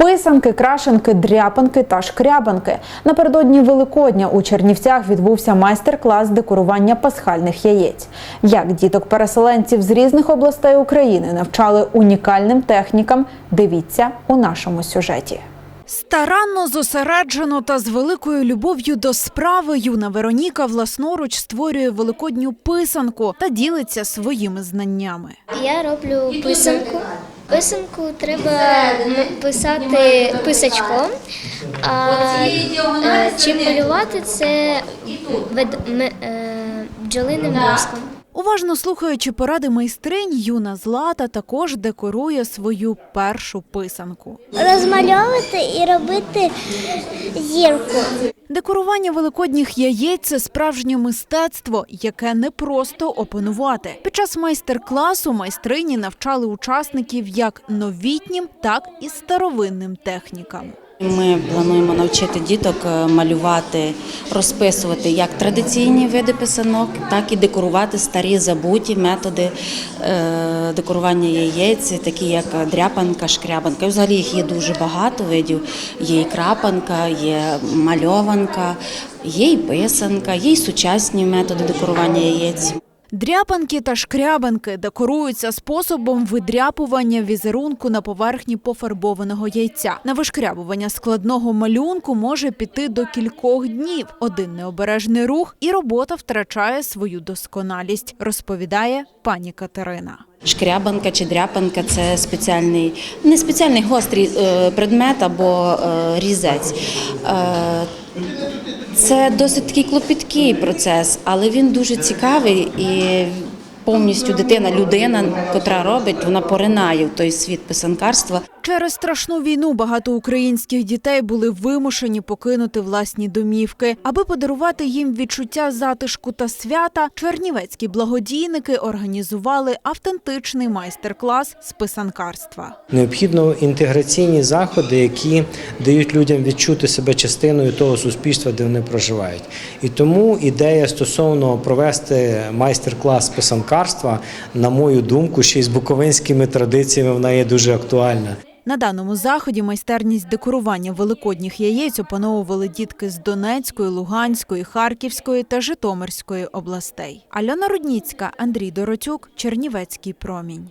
Писанки, крашенки, дряпанки та шкрябанки. Напередодні Великодня у Чернівцях відбувся майстер-клас декорування пасхальних яєць. Як діток-переселенців з різних областей України навчали унікальним технікам, дивіться у нашому сюжеті. Старанно, зосереджено та з великою любов'ю до справи юна Вероніка власноруч створює великодню писанку та ділиться своїми знаннями. Я роблю писанку. Писанку треба писати писачком, а е, чим малювати це е, бджолиним воском. Уважно слухаючи поради майстринь, юна Злата також декорує свою першу писанку. Розмальовувати і робити зірку. Декорування великодніх яєць це справжнє мистецтво, яке не просто опанувати. Під час майстер-класу майстрині навчали учасників як новітнім, так і старовинним технікам. Ми плануємо навчити діток е, малювати, розписувати як традиційні види писанок, так і декорувати старі забуті методи е, декорування яєць, такі як дряпанка, шкрябанка. Взагалі їх є дуже багато видів. Є і крапанка, є мальованка, є і писанка, є і сучасні методи декорування яєць. Дряпанки та шкрябанки декоруються способом видряпування візерунку на поверхні пофарбованого яйця. На вишкрябування складного малюнку може піти до кількох днів. Один необережний рух, і робота втрачає свою досконалість, розповідає пані Катерина. Шкрябанка чи дряпанка це спеціальний, не спеціальний гострий е, предмет або е, різець. Це досить такий клопіткий процес, але він дуже цікавий і повністю дитина, людина, котра робить, вона поринає в той світ писанкарства. Через страшну війну багато українських дітей були вимушені покинути власні домівки. Аби подарувати їм відчуття затишку та свята, чернівецькі благодійники організували автентичний майстер-клас з писанкарства. Необхідно інтеграційні заходи, які дають людям відчути себе частиною того суспільства, де вони проживають. І тому ідея стосовно провести майстер-клас писанкарства, на мою думку, ще й з буковинськими традиціями вона є дуже актуальна. На даному заході майстерність декорування великодніх яєць опановували дітки з Донецької, Луганської, Харківської та Житомирської областей. Альона Рудніцька, Андрій Доротюк, Чернівецький промінь.